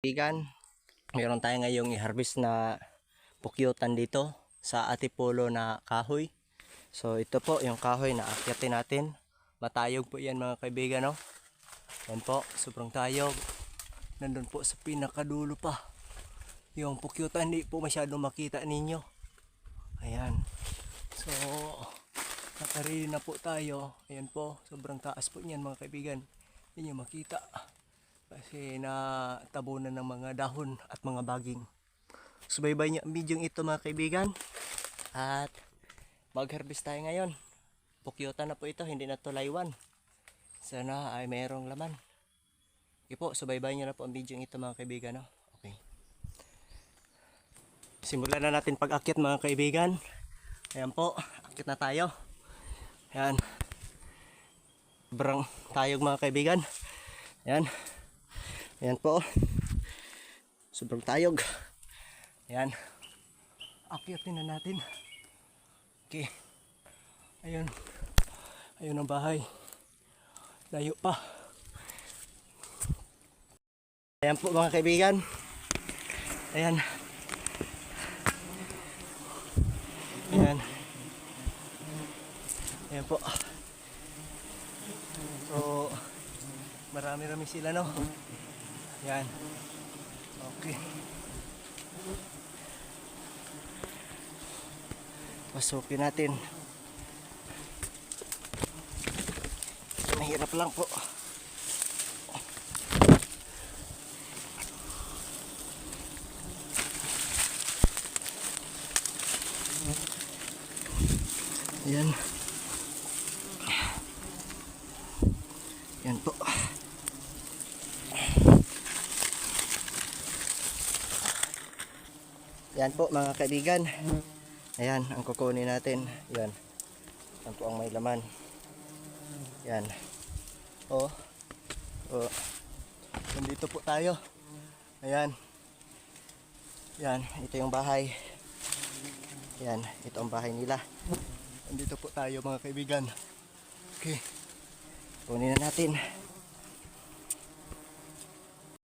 Kaibigan, mayroon tayo ngayong i-harvest na pukyutan dito sa Atipolo na kahoy. So ito po yung kahoy na akyatin natin. Matayog po yan mga kaibigan no. Yan po, sobrang tayog. Nandun po sa pinakadulo pa. Yung pukyutan hindi po masyadong makita ninyo. Ayan. So, nakarili na po tayo. Ayan po, sobrang taas po niyan mga kaibigan. Hindi nyo makita kasi na tabunan ng mga dahon at mga baging. Subaybay niyo ang video ito mga kaibigan. At mag-harvest tayo ngayon. Pukyutan na po ito, hindi na to laywan. Sana ay mayroong laman. Okay po, subaybay niyo na po ang video ito mga kaibigan. No? Okay. Simulan na natin pag-akit mga kaibigan. Ayan po, akit na tayo. Ayan. Sobrang tayog mga kaibigan. Ayan. Ayan po. Sobrang tayog. Ayan. Akyatin na natin. Okay. Ayun. Ayun ang bahay. Layo pa. Ayan po mga kaibigan. Ayan. Ayan. Ayan po. So, marami-rami sila no. Yan. Okay. Pasukin natin. Mahirap lang po. Yan. Yan po. Yan po mga kaibigan. Ayan, ang kukunin natin. Yan. Yan po ang may laman. Yan. Oh. Oh. Nandito po tayo. Ayan. Yan, ito yung bahay. Yan, ito ang bahay nila. Nandito po tayo mga kaibigan. Okay. Kunin na natin.